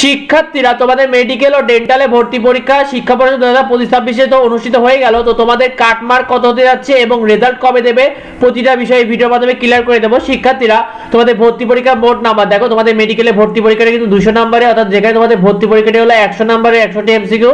শিক্ষার্থীরা, তোমাদের মেডিকেল ও ডেন্টালে ভর্তি পরীক্ষা, শিক্ষা পরিষদ দু হাজার পঁচিশ ছাব্বিশে তো অনুষ্ঠিত হয়ে গেল, তো তোমাদের কাটমার্ক কত হতে যাচ্ছে এবং রেজাল্ট কবে দেবে, প্রতিটা বিষয়ে ভিডিওর মাধ্যমে ক্লিয়ার করে দেবো। শিক্ষার্থীরা, তোমাদের ভর্তি পরীক্ষা মোট নাম্বার দেখো তোমাদের মেডিকেলে ভর্তি পরীক্ষাটা কিন্তু দুশো নাম্বারে অর্থাৎ যেখানে তোমাদের ভর্তি পরীক্ষাটি হলো একশো নাম্বারে একশোটি এমসিকিউ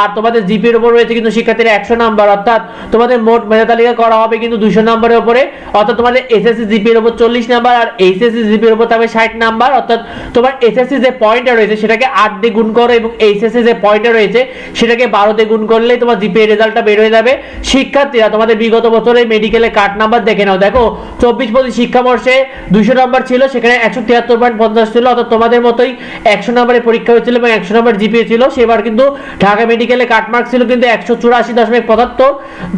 আর তোমাদের জিপির উপর রয়েছে কিন্তু শিক্ষার্থীরা একশো নাম্বার অর্থাৎ তোমাদের মোট মেধা তালিকা করা হবে কিন্তু দুশো নাম্বারের উপরে, অর্থাৎ তোমাদের এসএসসি জিপির উপর চল্লিশ নাম্বার আর এইচএসসি জিপির উপর তবে ষাট নাম্বার অর্থাৎ তোমার এসএসসি যে পয়েন্টটা রয়েছে সেটাকে আট দিয়ে গুণ করো এবং এইচএসসি যে পয়েন্টটা রয়েছে, সেটাকে বারো দিয়ে গুণ করলেই তোমার জিপিএ রেজাল্টটা বের হয়ে যাবে। শিক্ষার্থীরা, তোমাদের বিগত বছরে মেডিকেলে কাট নাম্বার দেখে নাও। দেখো, চব্বিশ পঁচিশ শিক্ষাবর্ষে দুশো নাম্বার ছিল, সেখানে একশো তিয়াত্তর পয়েন্ট পঞ্চাশ ছিল, অর্থাৎ তোমাদের মতোই একশো নাম্বারের পরীক্ষা হয়েছিল এবং একশো নাম্বার জিপিএ ছিল। সেবার কিন্তু ঢাকা মেডিকেলে কাটমার্ক ছিল কিন্তু একশো চুরাশি দশমিক পঁচাত্তর।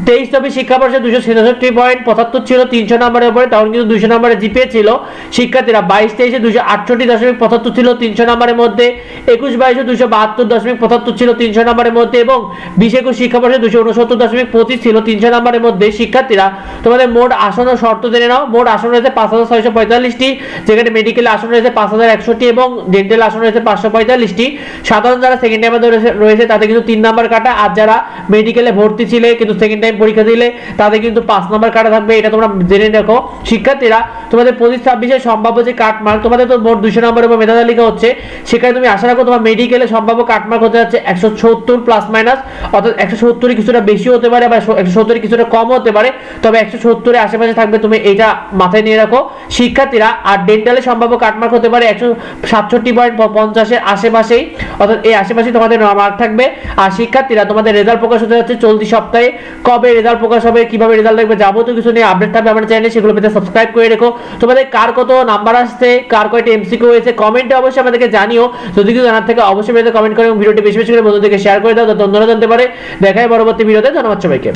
তেইশ, চব্বিশ শিক্ষাবর্ষে দুশো ছেষট্টি পয়েন্ট পঁচাত্তর ছিল, তিনশো নাম্বারের উপরে, তখন কিন্তু দুশো নাম্বারের জিপিএ ছিল। শিক্ষার্থীরা, বাইশ, তেইশে দুশো আটষট্টি দশমিক পঁচাত্তর ছিল, তিনশো নাম্বারের মধ্যে। একুশ বাইশে দুশো বাহাত্তর দশমিক পঁচাত্তর ছিল তিনশো নাম্বারের মধ্যে এবং বিশ একুশ শিক্ষাবর্ষে দুশো উনসত্তর দশমিক পঁচিশ ছিল তিনশো নাম্বারের মধ্যে শিক্ষার্থীরা। তোমাদের মোট আসন ও শর্ত জেনে নাও। মোট আসন রয়েছে পাঁচ হাজার ছয়শো পঁয়তাল্লিশটি, যেখানে মেডিকেল আসন রয়েছে পাঁচ হাজার একষট্টি এবং ডেন্টাল আসন রয়েছে পাঁচশো পঁয়তাল্লিশটি। সাধারণ যারা সেকেন্ড টাইমে রয়েছে তাদের কিন্তু তিন নাম্বার কাটা। আর যারা মেডিকেলে ভর্তি ছিলে, কিন্তু সেকেন্ড টাইম পরীক্ষা দিলে, তাদের কিন্তু পাঁচ নাম্বার কাটা থাকবে, এটা তোমরা জেনে রাখো। শিক্ষার্থীরা তোমাদের পঁচিশ ছাব্বিশে সম্ভাব্য যে কাটমার্ক তোমাদের তো মোট দুশো নম্বরের উপর মেধা তালিকা হচ্ছে। সেখানে তুমি আশা রাখো তোমার মেডিকেলে সম্ভাব্য কাটমার্ক হতে যাচ্ছে একশো সত্তর প্লাস মাইনাস অর্থাৎ একশো সত্তরই কিছুটা বেশি হতে পারে বা একশো সত্তরই কিছুটা কম হতে পারে। তবে একশো সত্তরের আশেপাশে থাকবে তুমি এইটা মাথায় নিয়ে রাখো। শিক্ষার্থীরা আর ডেন্টালে সম্ভাব্য কাটমার্ক হতে পারে একশো সাতষট্টি পয়েন্ট পঞ্চাশের আশেপাশেই, অর্থাৎ এই আশেপাশে তোমাদের মার্ক থাকবে। আর শিক্ষার্থীরা, তোমাদের রেজাল্ট প্রকাশ হতে যাচ্ছে চলতি সপ্তাহে। কবে রেজাল্ট প্রকাশ হবে, কীভাবে রেজাল্ট দেখবে যাবতীয় কিছু নিয়ে আপডেট থাকবে আমার চ্যানেলে সেগুলো পেতে সাবস্ক্রাইব করে রেখো। তোমাদের কার কত নাম্বার আসছে, কার কয়টা এমসিকিউ হয়েছে কমেন্টে অবশ্যই আমাদেরকে জানিও। যদি কিছু জানার থেকে অবশ্যই কমেন্ট করে এবং ভিডিওটি বেশি বেশি করে বন্ধুদেরকে শেয়ার করে দাও, যাতে অন্যরা জানতে পারে। দেখায় পরবর্তী ভিডিওতে, ধন্যবাদ সবাইকে।